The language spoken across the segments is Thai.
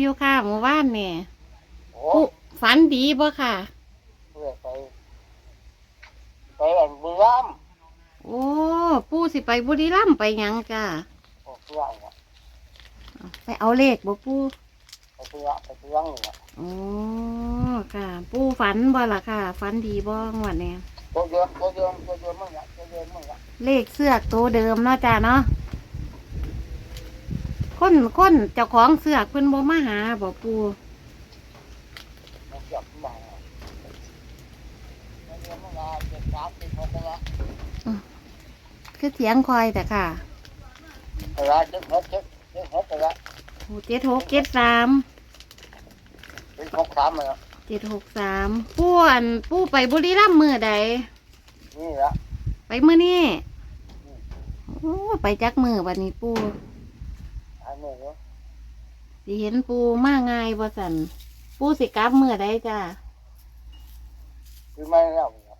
อยู่ค่ะหมู่บ้านเนี่ยโอ้ผู้ฝันดีบ่ค่ะเพื่อไปไปแหล่งบุรีรัมย์โอ้ปู่สิไปบุรีรัมย์ไปหยังจ้าโอ้เพื่อนเนี่ยไปเอาเลขบ่ปู่ไปเพื่อนไปเพื่อนเนี่ยโอ้ค่ะ ปู่ฝันบ่ล่ะค่ะ ฝันดีบ่งวดเนี่ยตัวเดิมตัวเดิมตัวเดิมมึงเนี่ยตัวเดิมมึงเนี่ยเลขเสือกตัวเดิมเนาะจ้าเนาะ คนคนเจ้าของเสือกเพิ่นบ่มาหาบ่ปู่มันเก็บมาตัวเดิมมึงเนี่ยเจ็ดสามเจ็ดหกเนี่ยคือเสียงคอยแต่ค่ะเวลาเจ็ดหกเจ็ดเจ็ดหกเลยโอ้เจ็ดหกเจ็ดสามเจ็ดหกสามเลยเจ็ดหกสามปู่อันปู่ไปบุรีรัมย์มื้อใดนี่แหละไปมื้อนี้โอ้ไปจักมือวันนี้ปู อันนี้เนาะสิเห็นปูมาง่ายบ่สันปูสิกลับมือได้จ้าคือไม่แล้วเนี่ย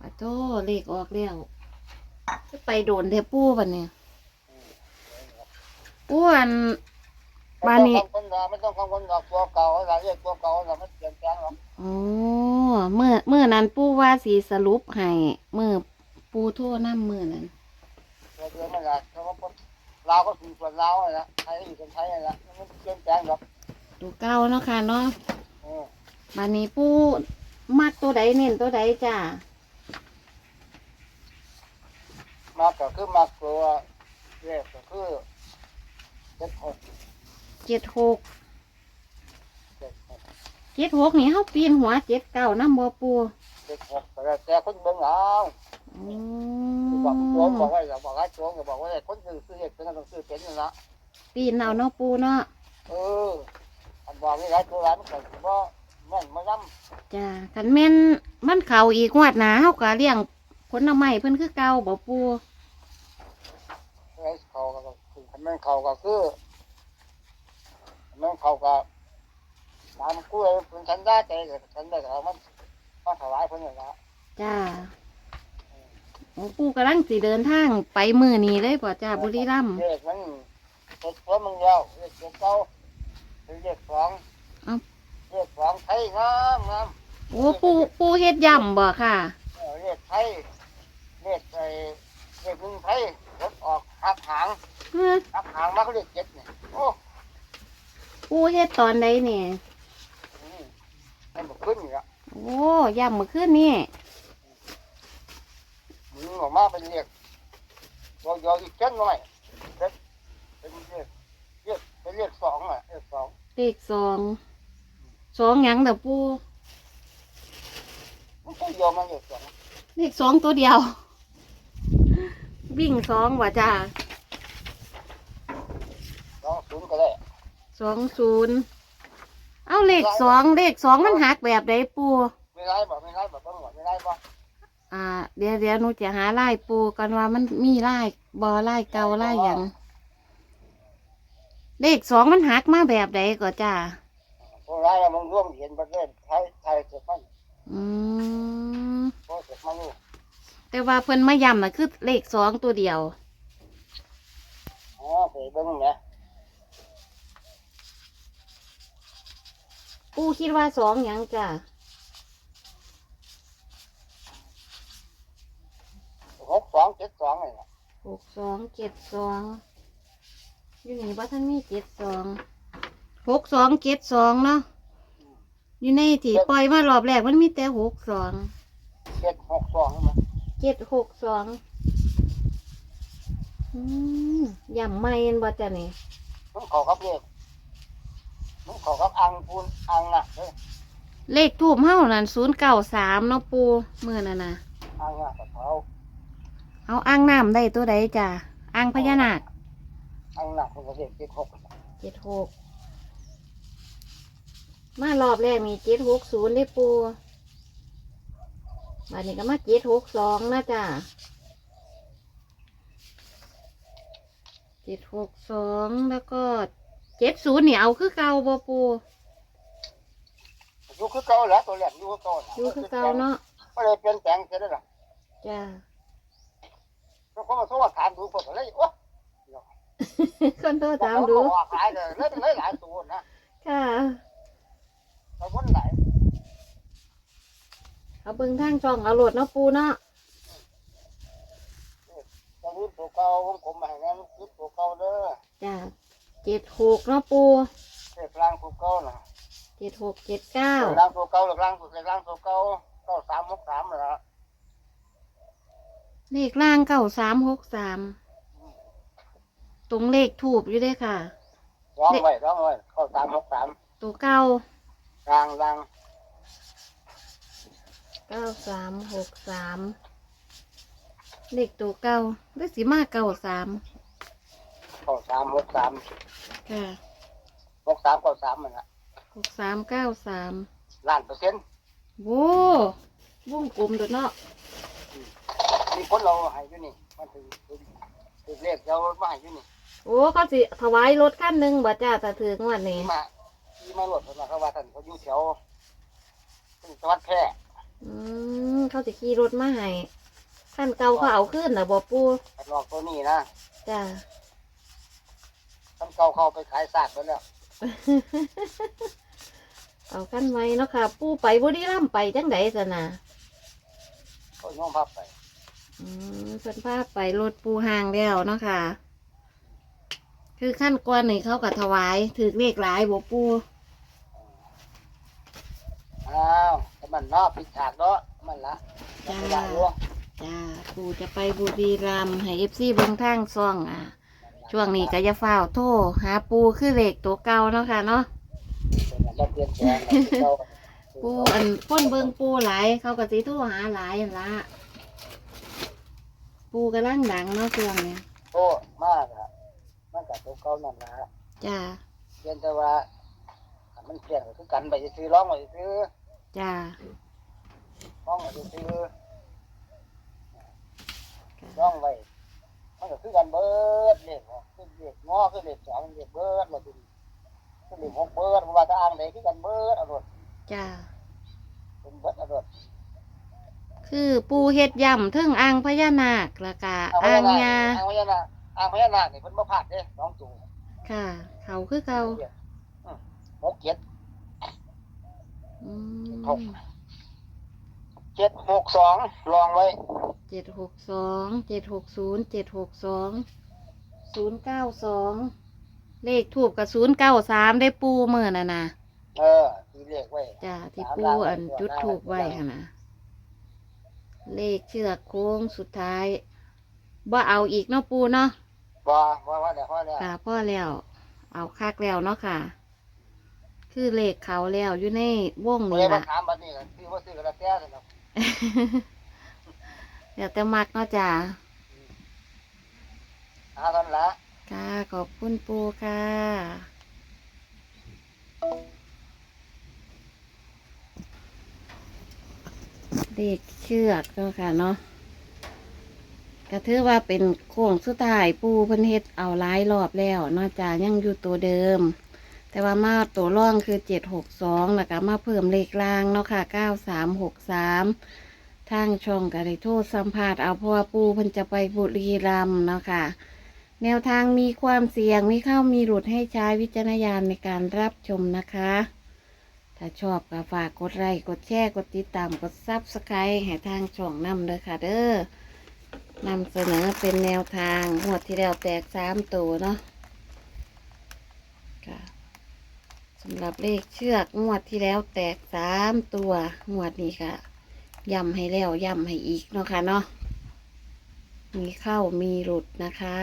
ปะโตเลขออกแล้วจะไปโดนเทปูบันเนี่ยปูอันบ้านนี้ ไม่ต้องกังวลนะไม่ต้องกังวลหรอกตัวเก่าอะไรเรียกตัวเก่าเราไม่เปลี่ยนแปลงหรอกโอ้เมื่อเมื่อนั้นปูว่าสีสรุปให้เมื่อปูโทษน้ำมือนั้นตัวเดิมมันละ คือส่วนเราอะนะไทยอยู่คนไทยอะนะไม่เปลี่ยนแปลงหรอกตัวเก้าเนาะค่ะเนาะเออบันนี้ปูมักตัวใดเน้นตัวใดจ้า มากก็คือมากตัวเรียกก็คือเจ็ดหกเจ็ดหก เจ็ดหกเจ็ดหกนี่เขาปีนหัวเจ็ดเก้าน้ำบ่ปูเจ็ดหกแต่แต่คนเบิ่งเอา อื บอกตัวบอมกว่าอย่าบอกให้ตัวอย่าบอกว่าคนซื้อซื้อเอกเป็นต้องซื้อเป็นนั่นละปีนเอาเนาะปูเนาะเอออันบอกนี่หลายตัวหลายมันก็บ่แม่นมาย้ำจ้าขันแม่นมันเข่าอีกงวดหนาเฮาก็เลี้ยงผลไม้เพิ่นคือเก่าบ่ปูไอ้เขาก็คือแม่นเขาก็คือแม่นเขาก็ตามกู้เลยเป็นฉันได้ใจกับฉันได้กับมันมาถวายเพิ่นนั่นละจ้า โอ้ปูกำลังสิเดินทางไปมือนี้เลยบ่จ้าบุรีรัมย์เรียกมันเจ็ดตัวมึงเดียวเรียกเจ็ดเก้าเรียกสองเรียกสองไทยงามงามโอ้ปูปูเฮ็ดย่ำบ่ค่ะเออเรียกไทยเรียกไอ้เรียกหนึ่งไทยรถออกหักหางเฮ้อหักหางมาเขาเรียกเจ็ดเนี่ยโอ้ปูเฮ็ดตอนใดเนี่ยอืมให้มันขึ้นอยู่ละโอ้ย่ำเมื่อคืนนี่มึง ออกมาเป็นเรียกยอยออีกเจ็ดหน่อยเป็นเป็นเรียกเรียกเป็นเรียกสองอะเรียกสองเลขสองสองหยังเด้อปูมันก็ยอมมาเรียกสองเลขสองตัวเดียว วิ่งสองบ่จ้าสองศูนย์ก็ได้สองศูนย์เอาเลขสองเลขสองมันหักแบบใดปูไม่ไรบ่ไม่ไรบ่ต้องบอกไม่ไรบ่อ่า เดี๋ยวเดี๋ยวหนูจะหาไล่ปูกันว่ามันมีไล่บอไล่เก่าไล่หยังเลขสองมันหักมาแบบใดก็จ้าพวกไรเรามึงร่วมเห็นประเทศไทยไทยเกิดมันอืมพวกเกิดมันอยู่แต่ว่าเพิ่นมาย้ำน่ะคือเลขสองตัวเดียวอ๋อเคยเบิ่งเนี่ยปูคิดว่าสองหยังจ้า หกสองเจ็ดสองเลยนะ หก สองเจ็ดสองอยู่นี่ว่าท่านมีเจ็ดสองหกสองเจ็ดสองเนาะอยู่ในที่ปล่อยมารอบแรกมันมีแต่หกสองเจ็ดหกสองใช่ไหมเจ็ดหกสองอืมย่ำไม่เอ็นบ่จ้ะนี่มึงขอกับเรียกมึงขอกับอังปูนอังน่ะเฮ้ยเลขทูบเฮ้านั่นศูนย์เก้าสามเนาะปูเมื่อนั่นน่ะอังน่ะกับเขา เอาอ่างน้ำได้ตัวใดจ้ะอ่างพญานาคอังน่ะมันก็เรียกเจ็ดหกเจ็ดหกมารอบแรกมีเจ็ดหกศูนย์ได้ปูบัดนี้ก็มาเจ็ดหกสองนะจ้ะเจ็ดหกสองแล้วก็เจ็ดศูนย์นี่เอาคือเก่าบ่ปูอยู่คือเก่าแหล้วตัวแรกอยู่คือเก่าน่ะอยู่คือเก่าเนาะก็เลยเปลี่ยนแปลงเสร็จแล้วล่ะจ้ะแล้วเขา มาโทษถามดูคนเลยโอ้คนโทษถามดูขายเลยเลยหลายตัวนะค่ะเราพ้นไหนเอาเบิ่งทางช่องเอาหลดเนาะปูเนาะเราลืมตัเก่าผมผมมาให้นะลืมตัเก่าเด้อจ้าเจ็ดหกเนาะปูเจ็ดร่างตัวเก่าน่ะเจ็ดหกเจ็ดเก้าร่างตัวเก่าหรือลังตัวเก่าล่งตัวเก่าเก้าสามหกสามเหรอ เลขล่างเก้าสามหกสามตรงเลขถูกอยู่เด้อค่ะ ร้องไว้ร้องไว้เก้าสามหกสามตัวเก้าร่างร่างเก้าสามหกสามเลขตัวเก้าเลขสีมาเก้าสามเก้าสามหกสามค่ะหกสามเก้าสามมันละหกสามเก้าสามล้านเปอร์เซ็นต์โว้วงกลมตัวเนาะ มีคนเราให้อยู่นี่มันถึงถึงถึงเลขเรามาให้อยู่นี่โอ้เขาสิถวายรถคันหนึ่งบ่จ้าแต่ถึงวันนี้ที่มาที่มาหลดมาเขาว่าท่านเขาอยู่แถวจังหวัดแพร่อืมเขาจะขี่รถมาให้ขั้นเก่าเขาเอาขึ้นนะบ่ปูกันลอกตัวนี้นะจ้า ท่านเก่าเขาไปขายซากไปแล้วเอาขั้นไว้เนาะค่ะ ปูไปบุรีรัมย์ไปจังไดสนะเขาโยมพับไป อืมเพิ่นพาไปรถปูห่างแล้วเนาะค่ะ คือขั้นก่อนนี่เขาก็ถวายถือเลขหลายบ่ปูอ้าวแต่มันเนาะปิดฉากเนาะมันละจ้าไม่ได้รู้จ้าปูจะไปบุรีรัมย์ให้เอฟซีเบิ่งทางซ่องอะ ช่วงนี้ก็จะฝ้าวโทรหาปูคือเลขตัวเก่าเนาะค่ะเนาะมันเปลี่ยนแปลงเก่าปูอันพ่นเบิงปูหลายเขาก็สิโทรหาหลายอันละ ปูกำลังดังเนาะช่วงนี้โตมากอะมันกับตัวเก่านั่นละจ้าเพียงแต่ว่าถ้ามันเปลี่ยนก็คือกันไปซื้อร้องไปซื้อจ้าร้องไปซื้อร้องไปมันก็คือกันเบิดเลขคือเลขงอคือเลขสองเลขเบิดมาดูคือเลขหกเบิดว่าจะอ่างไหนคือกันเบิดอรรถจ้าเป็นเบิดอรรถ คือปูเฮ็ดย่ำเทิงอ่างพญานาคแล้วก็อ่างยาอ่างพญานาคอ่างพญานาคนี่เพิ่นบ่พลาดเด้น้องตู่ค่ะ เขาคือเขาหกเจ็ดอืมหกเจ็ดหกสองลองไว้เจ็ดหกสองเจ็ดหกศูนย์เจ็ดหกสองศูนย์เก้าสองเลขถูกกับศูนย์เก้าสามได้ปูเมื่อน่ะนะเออทีเลขไว้จ้าที่ปูอันจุดถูกไว้ค่ะนะ เลขเชือกโค้งสุดท้ายบ่เอาอีกเนาะปูเนาะบ่บ่ว่าแต่พ่อเนี่ยค่ะพ่อแล้ว เอาคักแล้วเนาะค่ะ คือเลขเขาแล้วอยู่ในวงเลนี่ยมาล่ะถามบัดนี้ก็ซื้อบ่ซื้อก็แล้วแต่สิเนาะเดี๋ยวแต่มักเนาะจ้าหาเท่านั้นละ ค่ะขอบคุณปูค่ะ เด็กเชือกเนาะค่ะเนาะก็ถือว่าเป็นโค้งสุดท้ายปูเพิ่นเฮ็ดเอาหลายรอบแล้วนอกจากยังอยู่ตัวเดิม แต่ว่ามาตัวร่องคือเจ็ดหกสองแล้วก็มาเพิ่มเลขล่างเนาะค่ะเก้าสามหกสามทางช่องก็ได้โทษสัมภาษณ์เอาเพราะว่าปูเพิ่นจะไปบุรีรัมย์เนาะค่ะแนวทางมีความเสี่ยงมีเข้ามีหลุดให้ใช้วิจารณญาณในการรับชมนะคะ ถ้าชอบก็ฝากกดไลค์กดแชร์กดติดตามกดซับสไครต์ให้ทางช่องนำเด้อค่ะ เด้อนำเสนอเป็นแนวทางงวที่แล้วแตกสามตัวเนาะค่ะสำหรับเลขเชือกงวดที่แล้วแตกสามตัวงวดนี้ค่ะย้ำให้แล้วย้ำให้อีกเนาะค่ะเนาะมีเข้ามีหลุดนะคะ